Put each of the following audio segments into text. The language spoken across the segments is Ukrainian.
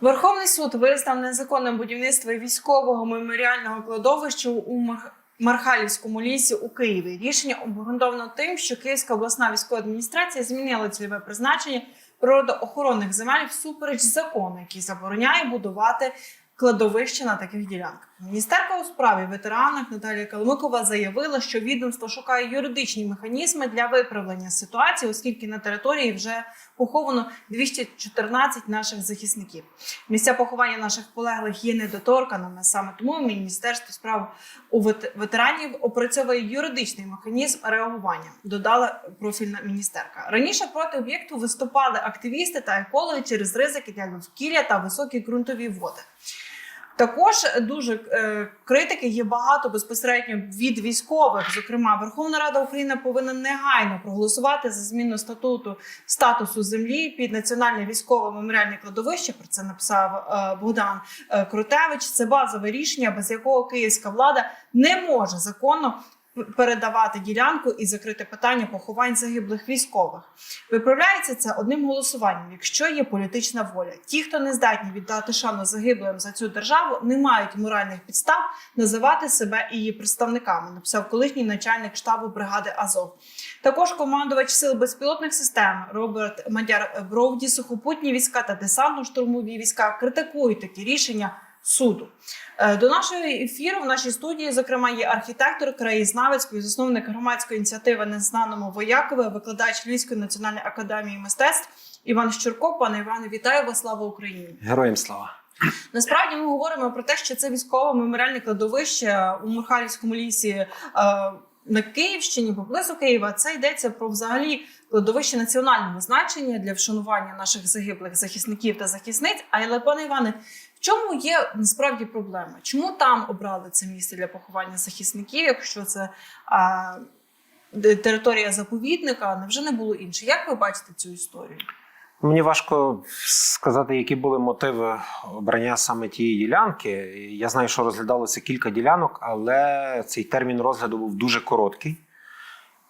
Верховний суд визнав незаконним будівництво військового меморіального кладовища у Мар- Мархалівському лісі у Києві. Рішення обґрунтовано тим, що Київська обласна військова адміністрація змінила цільове призначення природоохоронних земель всупереч закону, який забороняє будувати кладовище на таких ділянках. Міністерка у справі ветеранах Наталія Калмикова заявила, що відомство шукає юридичні механізми для виправлення ситуації, оскільки на території вже поховано 214 наших захисників. Місця поховання наших полеглих є недоторканими. Саме тому Міністерство справ у ветеранів опрацьовує юридичний механізм реагування. Додала профільна міністерка. Раніше проти об'єкту виступали активісти та екологи через ризики для довкілля та високі ґрунтові води. Також дуже е, критики є багато безпосередньо від військових. Зокрема, Верховна Рада України повинна негайно проголосувати за зміну статуту статусу землі під національне військове меморіальне кладовище. Про це написав е, Богдан е, Крутевич. Це базове рішення, без якого київська влада не може законно передавати ділянку і закрити питання поховань загиблих військових. Виправляється це одним голосуванням, якщо є політична воля. Ті, хто не здатні віддати шану загиблим за цю державу, не мають моральних підстав називати себе і її представниками. Написав колишній начальник штабу бригади Азов. Також командувач сил безпілотних систем Роберт Мадяр Бровді, сухопутні війська та десантно-штурмові війська критикують такі рішення суду. Е, До нашого ефіру в нашій студії, зокрема, є архітектор, краєзнавець, співзасновник громадської ініціативи Незнаному Воякове, викладач Львівської національної академії мистецтв Іван Щурко. Пане Іване, вітаю вас! Слава Україні! Героям слава. Насправді ми говоримо про те, що це військове меморіальне кладовище у Мурхалівському лісі е, на Київщині, поблизу Києва. Це йдеться про взагалі кладовище національного значення для вшанування наших загиблих захисників та захисниць. Але пане Іване, в чому є насправді проблема? Чому там обрали це місце для поховання захисників, якщо це а, територія заповідника, невже не було інше? Як ви бачите цю історію? Мені важко сказати, які були мотиви обрання саме тієї ділянки. Я знаю, що розглядалося кілька ділянок, але цей термін розгляду був дуже короткий.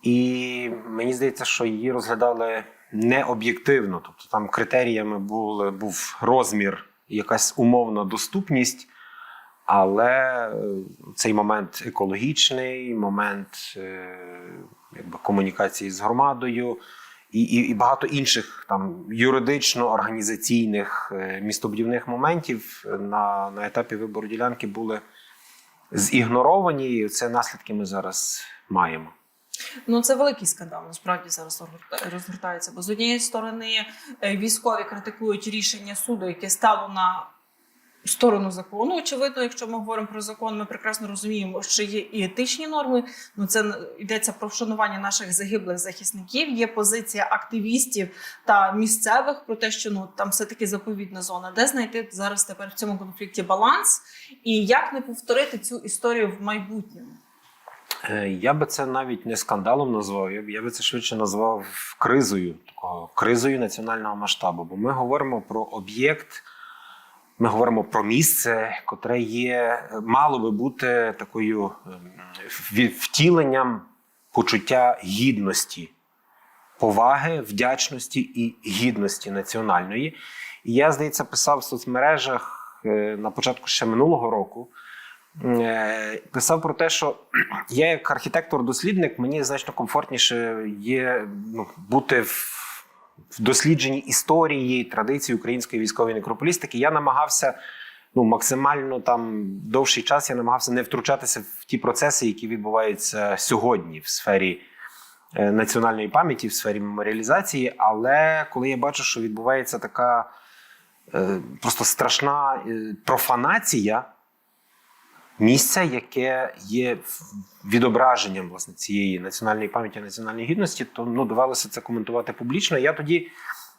І мені здається, що її розглядали не об'єктивно. Тобто там критеріями були, був розмір, якась умовна доступність. Але е, цей момент екологічний, момент е, якби, комунікації з громадою і, і, і багато інших там юридично-організаційних е, містобудівних моментів на, на етапі вибору ділянки були зігноровані. Це наслідки ми зараз маємо. Ну це великий скандал. Насправді зараз розгортається. Бо з однієї сторони е, військові критикують рішення суду, яке стало на сторону закону. Очевидно, якщо ми говоримо про закон, ми прекрасно розуміємо, що є і етичні норми. Ну це йдеться про вшанування наших загиблих захисників. Є позиція активістів та місцевих про те, що ну там все таки заповідна зона. Де знайти зараз тепер в цьому конфлікті баланс, і як не повторити цю історію в майбутньому? Е, Я би це навіть не скандалом назвав, я би це швидше назвав кризою, кризою національного масштабу. Бо ми говоримо про об'єкт, ми говоримо про місце, котре є, мало би бути такою ем, втіленням почуття гідності, поваги, вдячності і гідності національної. І я, здається, писав в соцмережах е, на початку ще минулого року. Е, Писав про те, що я, як архітектор-дослідник, мені значно комфортніше є ну, бути в, в дослідженні історії, традиції української військової некрополістики. Я намагався ну, максимально там довший час я намагався не втручатися в ті процеси, які відбуваються сьогодні в сфері е, національної пам'яті, в сфері меморіалізації. Але коли я бачу, що відбувається така е, просто страшна е, профанація місця, яке є відображенням власне цієї національної пам'яті, національної гідності, то ну довелося це коментувати публічно. Я тоді,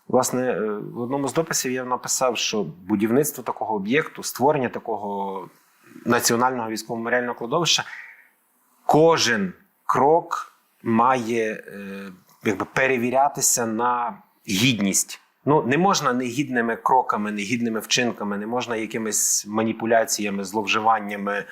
власне, е, в одному з дописів я написав, що будівництво такого об'єкту, створення такого національного військово-меморіального кладовища, кожен крок має е, якби перевірятися на гідність. Ну, не можна негідними кроками, негідними вчинками, не можна якимись маніпуляціями, зловживаннями,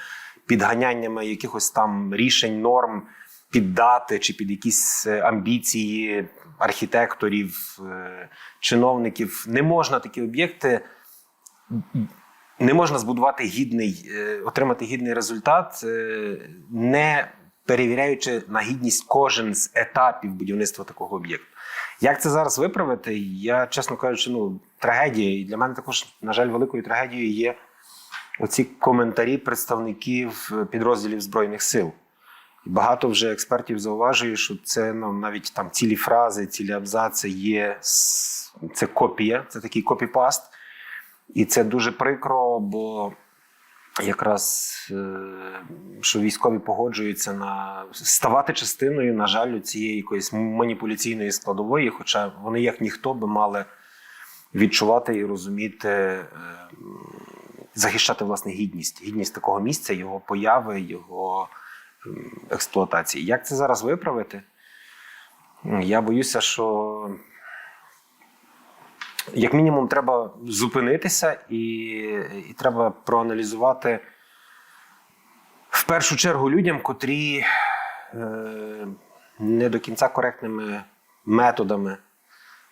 підганяннями якихось там рішень, норм піддати чи під якісь е, амбіції архітекторів, е, чиновників. Не можна такі об'єкти не можна збудувати гідний, е, отримати гідний результат, не перевіряючи на гідність кожен з етапів будівництва такого об'єкту. Як це зараз виправити? Я, чесно кажучи, ну, трагедія. І для мене також, на жаль, великою трагедією є оці коментарі представників е, підрозділів Збройних сил. Багато вже експертів зауважує, що це ну, навіть там цілі фрази, цілі абзаци є це копія, це такий копіпаст. І це дуже прикро, бо якраз е, що військові погоджуються на ставати частиною, на жаль, цієї якоїсь маніпуляційної складової, хоча вони, як ніхто, би мали відчувати і розуміти, е, захищати власне гідність, гідність такого місця, його появи, його експлуатації. Як це зараз виправити? Я боюся, що як мінімум треба зупинитися і, і треба проаналізувати в першу чергу людям, котрі е, не до кінця коректними методами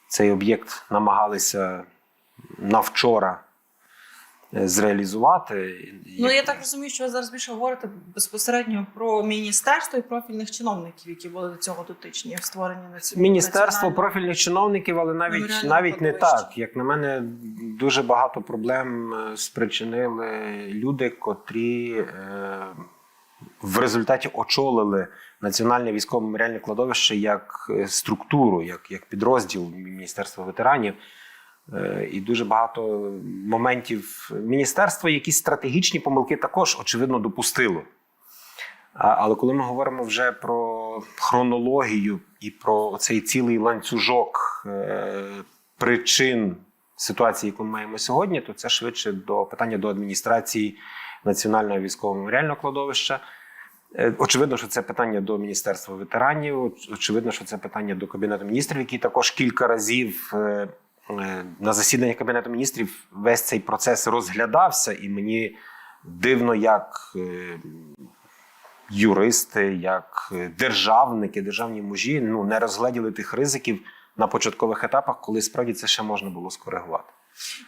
цей об'єкт намагалися на вчора зреалізувати. Ну я так розумію, що ви зараз більше говорите безпосередньо про міністерство і профільних чиновників, які були до цього дотичні в створенні національного Міністерство профільних чиновників, але навіть Меморіального навіть не так. Як на мене, дуже багато проблем е, спричинили люди, котрі е, в результаті очолили Національне військове меморіальне кладовище як е, структуру, як, як підрозділ Міністерства ветеранів. Е, І дуже багато моментів міністерство, якісь стратегічні помилки також очевидно допустило. Але коли ми говоримо вже про хронологію і про цей цілий ланцюжок е, причин ситуації, яку ми маємо сьогодні, то це швидше до питання до адміністрації Національного військового меморіального кладовища. Е, Очевидно, що це питання до Міністерства ветеранів. Очевидно, що це питання до Кабінету міністрів, який також кілька разів на засіданні Кабінету міністрів весь цей процес розглядався, і мені дивно, як е, юристи, як е, державники, державні мужі ну, не розгледіли тих ризиків на початкових етапах, коли справді це ще можна було скоригувати.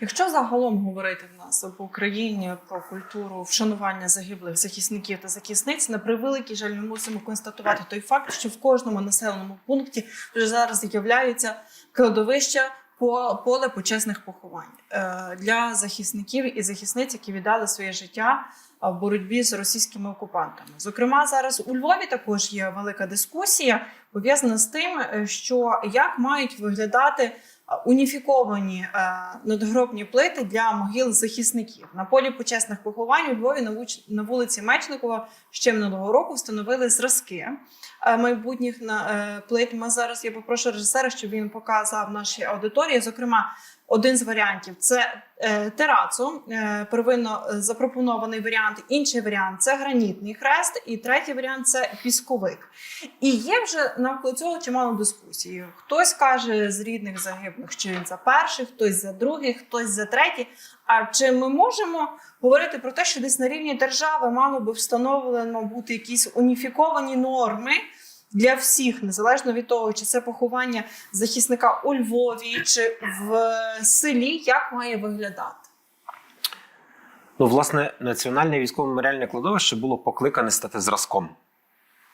Якщо загалом говорити в нас в Україні про культуру вшанування загиблих захисників та захисниць, на превеликий жаль, ми мусимо констатувати той факт, що в кожному населеному пункті вже зараз з'являються кладовища по поле почесних поховань. Е, для захисників і захисниць, які віддали своє життя е, в боротьбі з російськими окупантами. Зокрема, зараз у Львові також є велика дискусія пов'язана з тим, е, що як мають виглядати уніфіковані надгробні плити для могил захисників. На полі почесних поховань у Львові на, вулиці Мечникова ще минулого року встановили зразки майбутніх на плитма. зараз я попрошу режисера, щоб він показав нашій аудиторії. Зокрема, один з варіантів це е, терацу, е, первинно е, запропонований варіант. Інший варіант це гранітний хрест, і третій варіант це пісковик. І є вже навколо цього чимало дискусій. Хтось каже з рідних загиблих, що він за перший, хтось за другий, хтось за третій. А чи ми можемо говорити про те, що десь на рівні держави мало би встановлено бути якісь уніфіковані норми? Для всіх, незалежно від того, чи це поховання захисника у Львові чи в селі, як має виглядати? Ну, власне, Національне військове меморіальне кладовище було покликане стати зразком.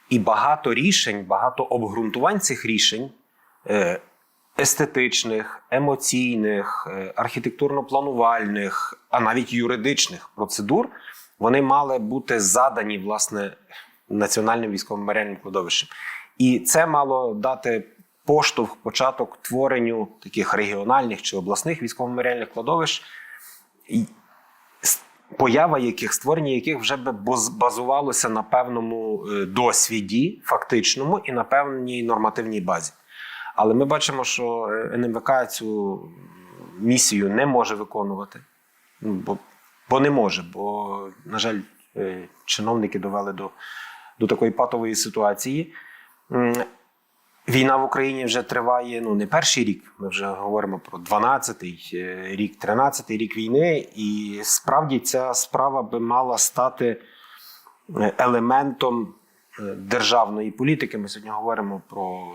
І багато рішень, багато обґрунтувань цих рішень е, естетичних, емоційних, е, архітектурно-планувальних, а навіть юридичних процедур, вони мали бути задані власне Національним військовим меморіальним кладовищем. І це мало дати поштовх, початок творенню таких регіональних чи обласних військово-меморіальних кладовищ. Поява яких створення яких вже би базувалося на певному е, досвіді, фактичному і на певній нормативній базі. Але ми бачимо, що е, НМВК цю місію не може виконувати, Ну, бо, бо не може, бо, на жаль, е, чиновники довели до, до такої патової ситуації. Війна в Україні вже триває ну не перший рік. Ми вже говоримо про 12-й е, рік, 13-й рік війни, і справді ця справа би мала стати е, елементом е, державної політики. Ми сьогодні говоримо про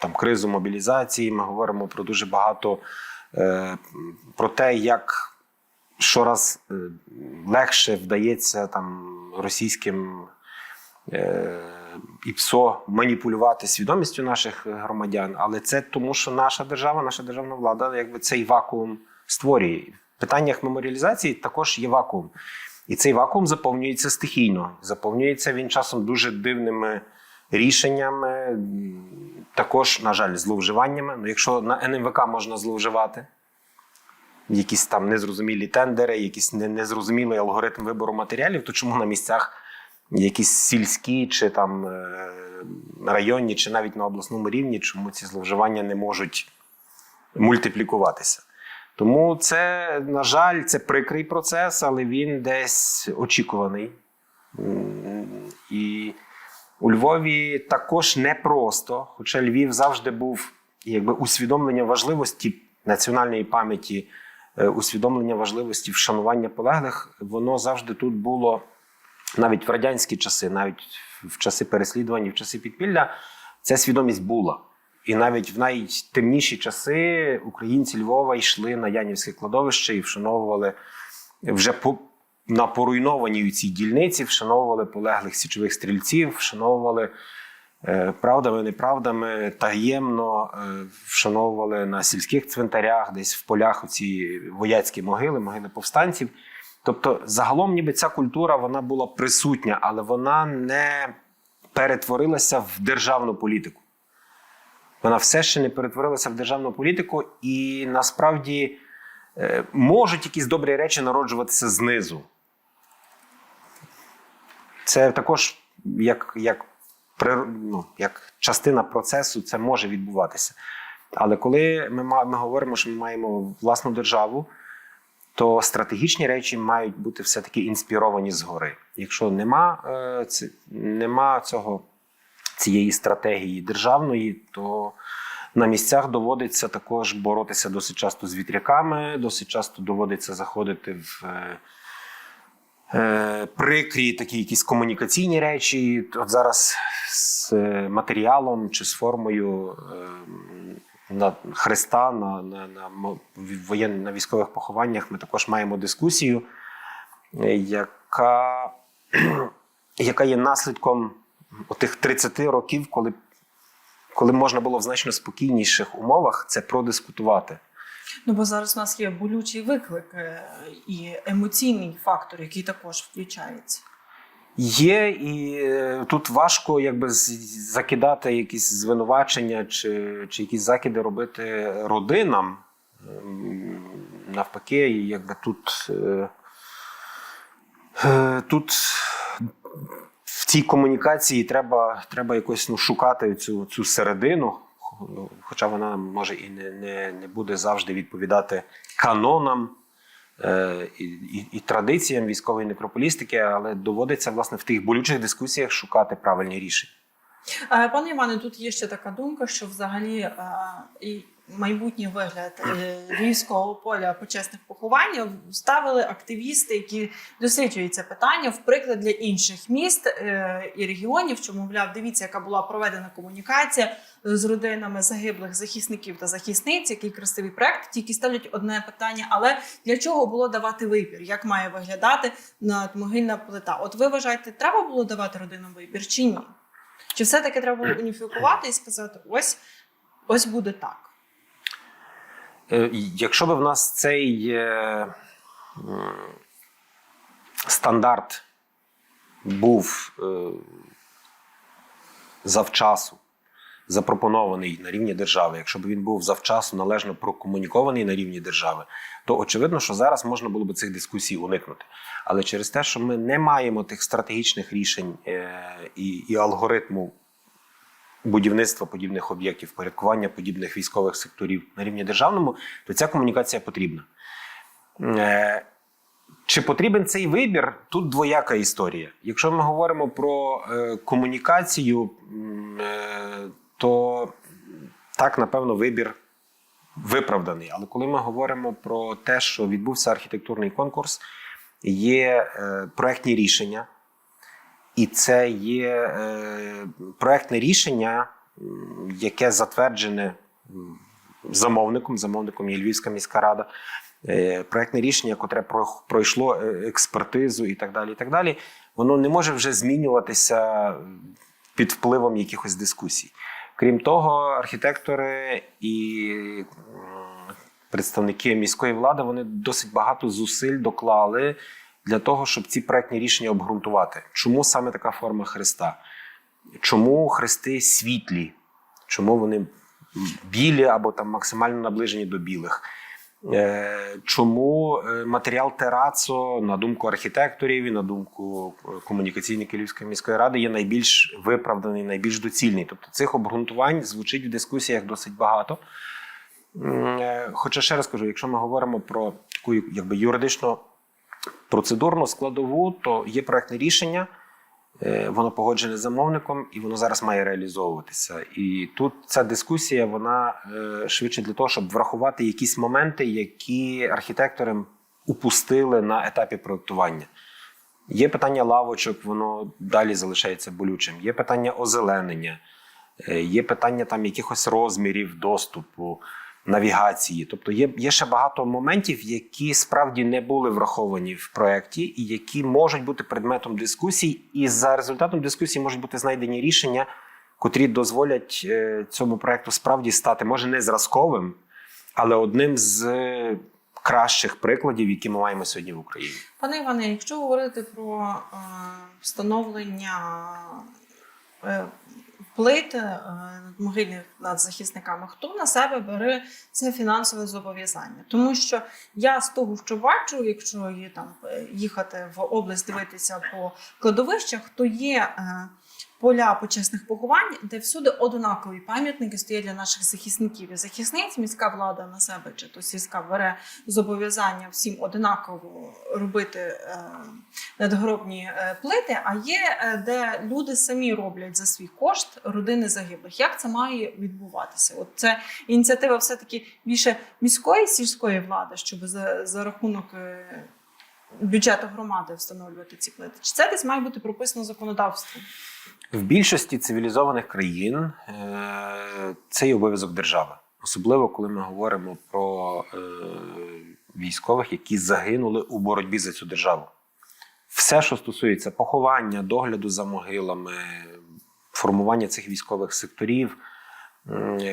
там кризу мобілізації. Ми говоримо про дуже багато про те, як щораз легше вдається там російським ІПСО маніпулювати свідомістю наших громадян, але це тому, що наша держава, наша державна влада, якби цей вакуум створює. В питаннях меморіалізації також є вакуум. І цей вакуум заповнюється стихійно. Заповнюється він часом дуже дивними рішеннями, також, на жаль, зловживаннями. Ну, якщо на НМВК можна зловживати, якісь там незрозумілі тендери, якийсь незрозумілий алгоритм вибору матеріалів, то чому на місцях якісь сільські чи там е, районні, чи навіть на обласному рівні, чому ці зловживання не можуть мультиплікуватися? Тому це, на жаль, це прикрий процес, але він десь очікуваний. І у Львові також непросто, хоча Львів завжди був якби усвідомлення важливості національної пам'яті, е, усвідомлення важливості вшанування полеглих, воно завжди тут було навіть в радянські часи, навіть в часи переслідувань, в часи підпілля, ця свідомість була. І навіть в найтемніші часи українці Львова йшли на Янівське кладовище і вшановували вже по, на поруйнованій цій дільниці, вшановували полеглих січових стрільців, вшановували е, правдами, неправдами, таємно е, вшановували на сільських цвинтарях, десь в полях оці вояцькі могили, могили повстанців. Тобто, загалом, ніби ця культура вона була присутня, але вона не перетворилася в державну політику. Вона все ще не перетворилася в державну політику, і насправді е, можуть якісь добрі речі народжуватися знизу. Це також як, як, ну, як частина процесу, це може відбуватися. Але коли ми, ми говоримо, що ми маємо власну державу, то стратегічні речі мають бути все-таки інспіровані згори. Якщо нема, е, нема цього, цієї стратегії державної, то на місцях доводиться також боротися досить часто з вітряками, досить часто доводиться заходити в е, е, прикрі такі якісь комунікаційні речі. От зараз з матеріалом чи з формою на Христа на, на, на, воєн- на військових похованнях ми також маємо дискусію, е, яка, яка є наслідком тих 30 років, коли, коли можна було в значно спокійніших умовах це продискутувати. Ну бо зараз у нас є болючий виклик е, і емоційний фактор, який також включається. Є, і е, тут важко якби закидати якісь звинувачення чи, чи якісь закиди робити родинам. Ем, Навпаки, якби тут, е, е, тут в цій комунікації треба, треба якось ну, шукати цю, цю середину, хоча вона може і не, не, не буде завжди відповідати канонам і, і, і традиціям військової некрополістики, але доводиться власне в тих болючих дискусіях шукати правильні рішення. Е, Пане Іване, тут є ще така думка, що взагалі е, і майбутній вигляд е, львівського поля почесних поховань ставили активісти, які досліджують це питання в приклад для інших міст е, і регіонів. Що мовляв, дивіться, яка була проведена комунікація з родинами загиблих захисників та захисниць, який красивий проект. Тільки ставлять одне питання: але для чого було давати вибір? Як має виглядати надмогильна плита? От ви вважаєте, треба було давати родинам вибір чи ні? Чи все-таки треба було уніфікувати і сказати: ось, ось буде так. Е, Якщо б в нас цей е, стандарт був е, завчасу запропонований на рівні держави, якщо б він був завчасу належно прокомунікований на рівні держави, то очевидно, що зараз можна було б цих дискусій уникнути. Але через те, що ми не маємо тих стратегічних рішень і, і алгоритму будівництва подібних об'єктів, порядкування подібних військових секторів на рівні державному, то ця комунікація потрібна. Е, Чи потрібен цей вибір? Тут двояка історія. Якщо ми говоримо про е, комунікацію, е, то так, напевно, вибір виправданий. Але коли ми говоримо про те, що відбувся архітектурний конкурс, є проектні рішення, і це є е, проектне рішення, яке затверджене замовником. Замовником є Львівська міська рада. е, проектне рішення, котре пройшло е, експертизу і так далі. І так далі, воно не може вже змінюватися під впливом якихось дискусій. Крім того, архітектори і представники міської влади вони досить багато зусиль доклали для того, щоб ці проектні рішення обґрунтувати. Чому саме така форма хреста? Чому хрести світлі? Чому вони білі або там максимально наближені до білих? Е, Чому е, матеріал терацо, на думку архітекторів і на думку е, комунікаційників Львівської міської ради, є найбільш виправданий, найбільш доцільний? Тобто цих обґрунтувань звучить в дискусіях досить багато. Хоча ще раз кажу, якщо ми говоримо про таку якби юридично процедурну складову, то є проектне рішення, е, воно погоджене замовником, і воно зараз має реалізовуватися. І тут ця дискусія вона е, швидше для того, щоб врахувати якісь моменти, які архітектори упустили на етапі проектування. Є питання лавочок, воно далі залишається болючим. Є питання озеленення, е, є питання там якихось розмірів доступу, навігації. Тобто є, є ще багато моментів, які справді не були враховані в проєкті, і які можуть бути предметом дискусій, і за результатом дискусії можуть бути знайдені рішення, котрі дозволять е, цьому проєкту справді стати, може, не зразковим, але одним з е, кращих прикладів, які ми маємо сьогодні в Україні. Пане Іване, якщо говорити про е, встановлення е, плит е, могильних над захисниками, хто на себе бере це фінансове зобов'язання? Тому що я з того, що бачу, якщо є там е, їхати в область дивитися по кладовищах, то є. Поля почесних поховань, де всюди однакові пам'ятники стоять для наших захисників і захисниць. Міська влада на себе чи то сільська бере зобов'язання всім однаково робити е, надгробні е, плити. А є е, де люди самі роблять за свій кошт родини загиблих. Як це має відбуватися? От це ініціатива все таки більше міської сільської влади, щоб за, за рахунок. Бюджету громади встановлювати ці плити. Чи це десь має бути прописано законодавством? В більшості цивілізованих країн е, це є обов'язок держави, особливо коли ми говоримо про е, військових, які загинули у боротьбі за цю державу. Все, що стосується поховання, догляду за могилами, формування цих військових секторів,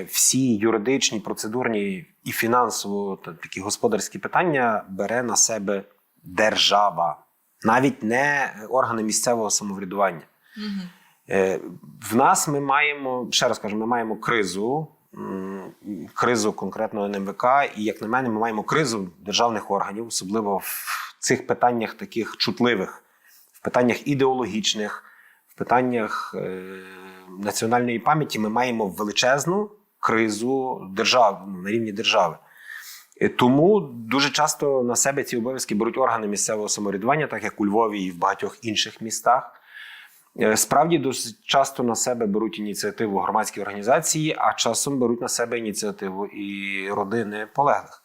всі юридичні, процедурні і фінансово такі господарські питання бере на себе держава, навіть не органи місцевого самоврядування. Угу. В нас ми маємо, ще раз кажу, ми маємо кризу, кризу конкретно НМВК, і, як на мене, ми маємо кризу державних органів, особливо в цих питаннях таких чутливих, в питаннях ідеологічних, в питаннях е, національної пам'яті. Ми маємо величезну кризу держав на рівні держави. Е, Тому дуже часто на себе ці обов'язки беруть органи місцевого самоврядування, так як у Львові і в багатьох інших містах. Е, Справді досить часто на себе беруть ініціативу громадські організації, а часом беруть на себе ініціативу і родини полеглих.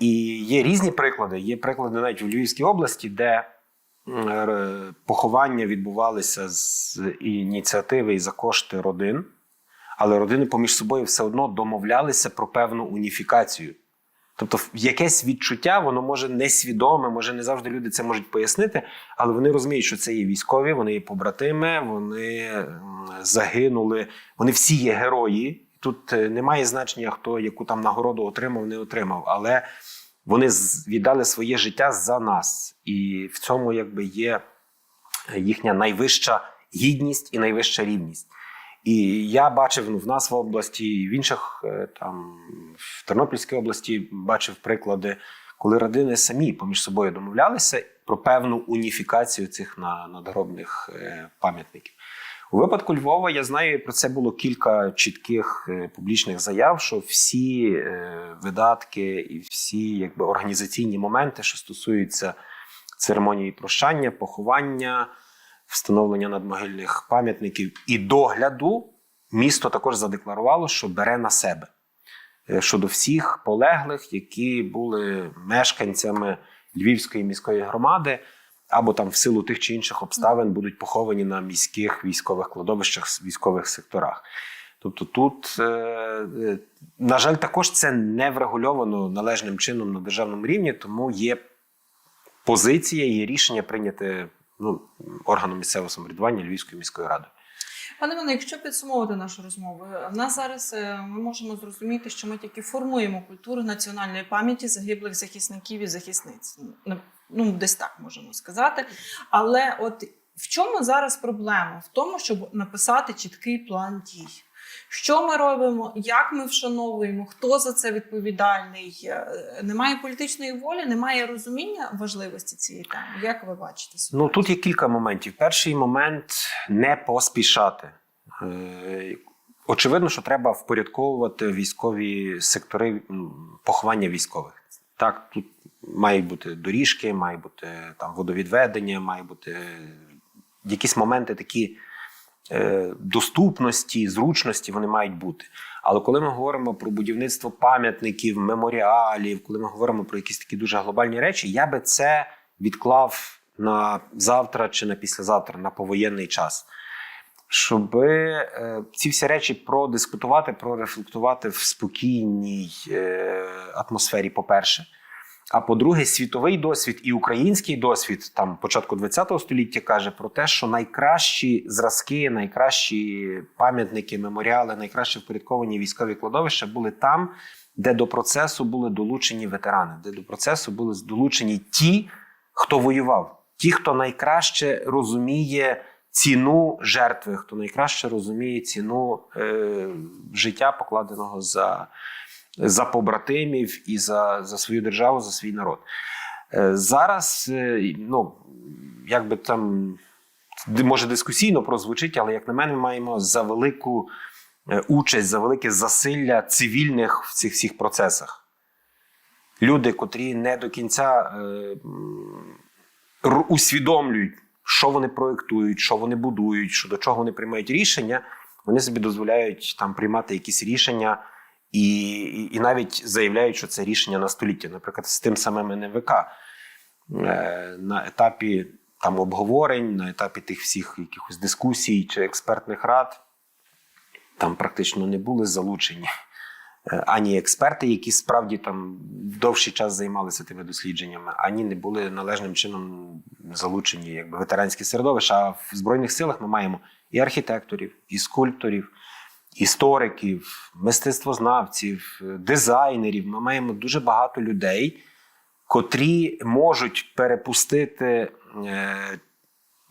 І є різні приклади. Є приклади навіть в Львівській області, де поховання відбувалися з ініціативи і за кошти родин, але родини поміж собою все одно домовлялися про певну уніфікацію. Тобто, якесь відчуття, воно може несвідоме, може не завжди люди це можуть пояснити, але вони розуміють, що це є військові, вони є побратими, вони загинули, вони всі є герої. Тут е, немає значення, хто яку там нагороду отримав, не отримав, але вони віддали своє життя за нас, і в цьому якби є їхня найвища гідність і найвища рівність. І я бачив ну, в нас в області, в інших е, там в Тернопільській області бачив приклади, коли родини самі поміж собою домовлялися про певну уніфікацію цих на- надгробних е, пам'ятників. У випадку Львова я знаю, про це було кілька чітких е, публічних заяв, що всі видатки і всі якби, організаційні моменти, що стосуються церемонії прощання, поховання, встановлення надмогильних пам'ятників і догляду, місто також задекларувало, що бере на себе е, щодо всіх полеглих, які були мешканцями Львівської міської громади, або там в силу тих чи інших обставин будуть поховані на міських військових кладовищах, військових секторах. Тобто тут, е, е, на жаль, також це не врегульовано належним чином на державному рівні, тому є позиція, є рішення прийняте ну, органом місцевого самоврядування Львівської міської ради. Пане Мене, якщо підсумовувати нашу розмову, в нас зараз е, ми можемо зрозуміти, що ми тільки формуємо культуру національної пам'яті загиблих захисників і захисниць. Ну, Ну, десь так можемо сказати. Але от в чому зараз проблема? В тому, щоб написати чіткий план дій. Що ми робимо, як ми вшановуємо, хто за це відповідальний? Е, Немає політичної волі, немає розуміння важливості цієї теми. Як ви бачите? Ну тут є кілька моментів. Перший момент не поспішати. Е, Очевидно, що треба впорядковувати військові сектори поховання військових. Так, тут мають бути доріжки, має бути там водовідведення, має бути якісь моменти такі е, доступності, зручності, вони мають бути. Але коли ми говоримо про будівництво пам'ятників, меморіалів, коли ми говоримо про якісь такі дуже глобальні речі, я би це відклав на завтра чи на післязавтра, на повоєнний час. Щоб е, ці всі речі продискутувати, прорефлектувати в спокійній е, атмосфері, по-перше. А по-друге, світовий досвід і український досвід там початку ХХ століття каже про те, що найкращі зразки, найкращі пам'ятники, меморіали, найкраще впорядковані військові кладовища були там, де до процесу були долучені ветерани, де до процесу були долучені ті, хто воював, ті, хто найкраще розуміє ціну жертви, хто найкраще розуміє ціну е, життя, покладеного за за побратимів і за, за свою державу, за свій народ. Е, Зараз, е, ну як би там може дискусійно прозвучить, але як на мене, ми маємо за велику е, участь, за велике засилля цивільних в цих всіх процесах. Люди, котрі не до кінця е, усвідомлюють, що вони проєктують, що вони будують, що до чого вони приймають рішення, вони собі дозволяють там приймати якісь рішення і, і, навіть заявляють, що це рішення на століття, наприклад, з тим самим НВК е, на етапі там обговорень, на етапі тих всіх якихось дискусій чи експертних рад, там практично не були залучені е, ані експерти, які справді там довший час займалися тими дослідженнями, ані не були належним чином залучені якби ветеранські середовища. А в збройних силах ми маємо і архітекторів, і скульпторів істориків, мистецтвознавців, дизайнерів. Ми маємо дуже багато людей, котрі можуть перепустити е,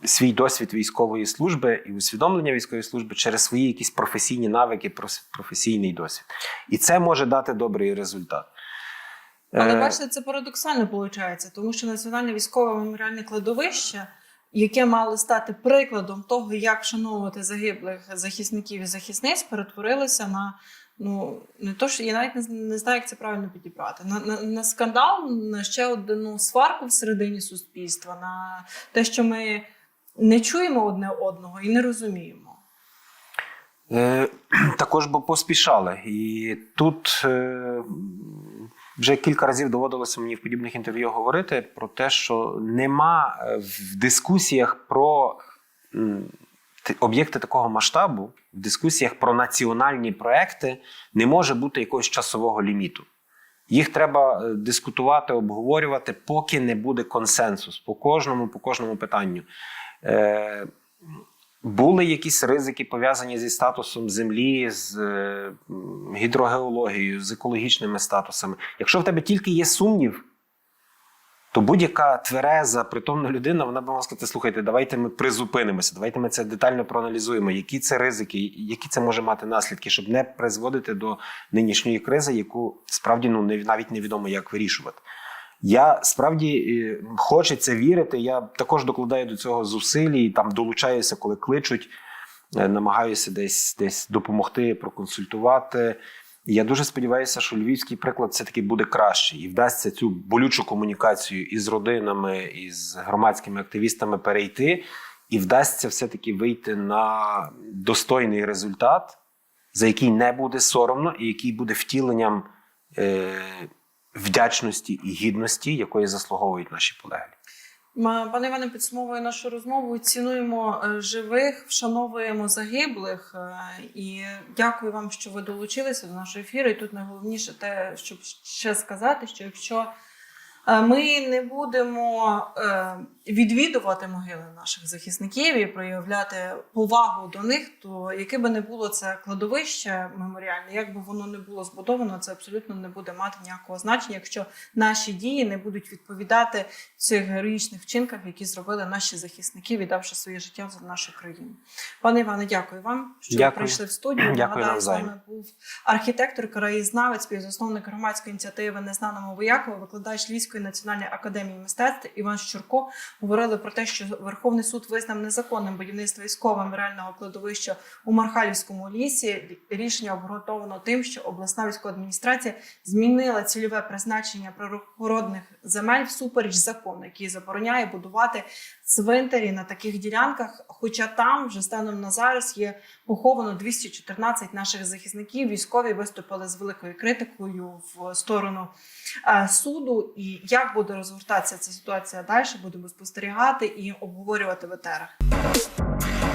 свій досвід військової служби і усвідомлення військової служби через свої якісь професійні навики, професійний досвід. І це може дати добрий результат. Але Е, бачите, це парадоксально виходить, тому що Національне військове меморіальне кладовище, яке мало стати прикладом того, як вшановувати загиблих захисників і захисниць, перетворилося на ну не то, що я навіть не, не знаю, як це правильно підібрати. На, на, на скандал, на ще одну сварку всередині суспільства, на те, що ми не чуємо одне одного і не розуміємо. Е, також бо поспішали. І тут е, вже кілька разів доводилося мені в подібних інтерв'ю говорити про те, що нема е, в дискусіях про об'єкти такого масштабу, в дискусіях про національні проекти не може бути якогось часового ліміту. Їх треба е, дискутувати, обговорювати, поки не буде консенсус по кожному, по кожному питанню. Е, були якісь ризики пов'язані зі статусом землі, з е, гідрогеологією, з екологічними статусами. Якщо в тебе тільки є сумнів, то будь-яка твереза, притомна людина, вона б могла сказати: слухайте, давайте ми призупинимося, давайте ми це детально проаналізуємо, які це ризики, які це може мати наслідки, щоб не призводити до нинішньої кризи, яку справді ну навіть невідомо як вирішувати. Я справді е, хочеться вірити. Я також докладаю до цього зусиль і там долучаюся, коли кличуть, е, намагаюся десь десь допомогти, проконсультувати. Я дуже сподіваюся, що львівський приклад все-таки буде кращий і вдасться цю болючу комунікацію із родинами, із громадськими активістами перейти, і вдасться все-таки вийти на достойний результат, за який не буде соромно, і який буде втіленням е, вдячності і гідності, якої заслуговують наші полеглі. Пане Іване, підсумовую нашу розмову. Цінуємо е, живих, вшановуємо загиблих. е, І дякую вам, що ви долучилися до нашого ефіру. І тут найголовніше те, щоб ще сказати, що якщо е, ми не будемо відвідувати могили наших захисників і проявляти повагу до них, то яке би не було це кладовище меморіальне, як би воно не було збудовано, це абсолютно не буде мати ніякого значення, якщо наші дії не будуть відповідати цих героїчних вчинках, які зробили наші захисники, віддавши своє життя за нашу країну. Пане Іване, дякую вам, що Дякую. прийшли в студію. Дякую Нагадаю, з вами був архітектор, краєзнавець, співзасновник громадської ініціативи Незнаному воякову, викладач Львівської національної академії мистецтв Іван Щурко. Говорили про те, що Верховний суд визнав незаконним будівництво військового меморіального кладовища у Мархалівському лісі. Рішення обґрунтовано тим, що обласна військова адміністрація змінила цільове призначення природних земель всупереч закону, який забороняє будувати цвинтарі на таких ділянках. Хоча там вже станом на зараз є поховано 214 наших захисників. Військові виступили з великою критикою в сторону суду. І як буде розгортатися ця ситуація далі, будемо спостерігати і обговорювати в етерах.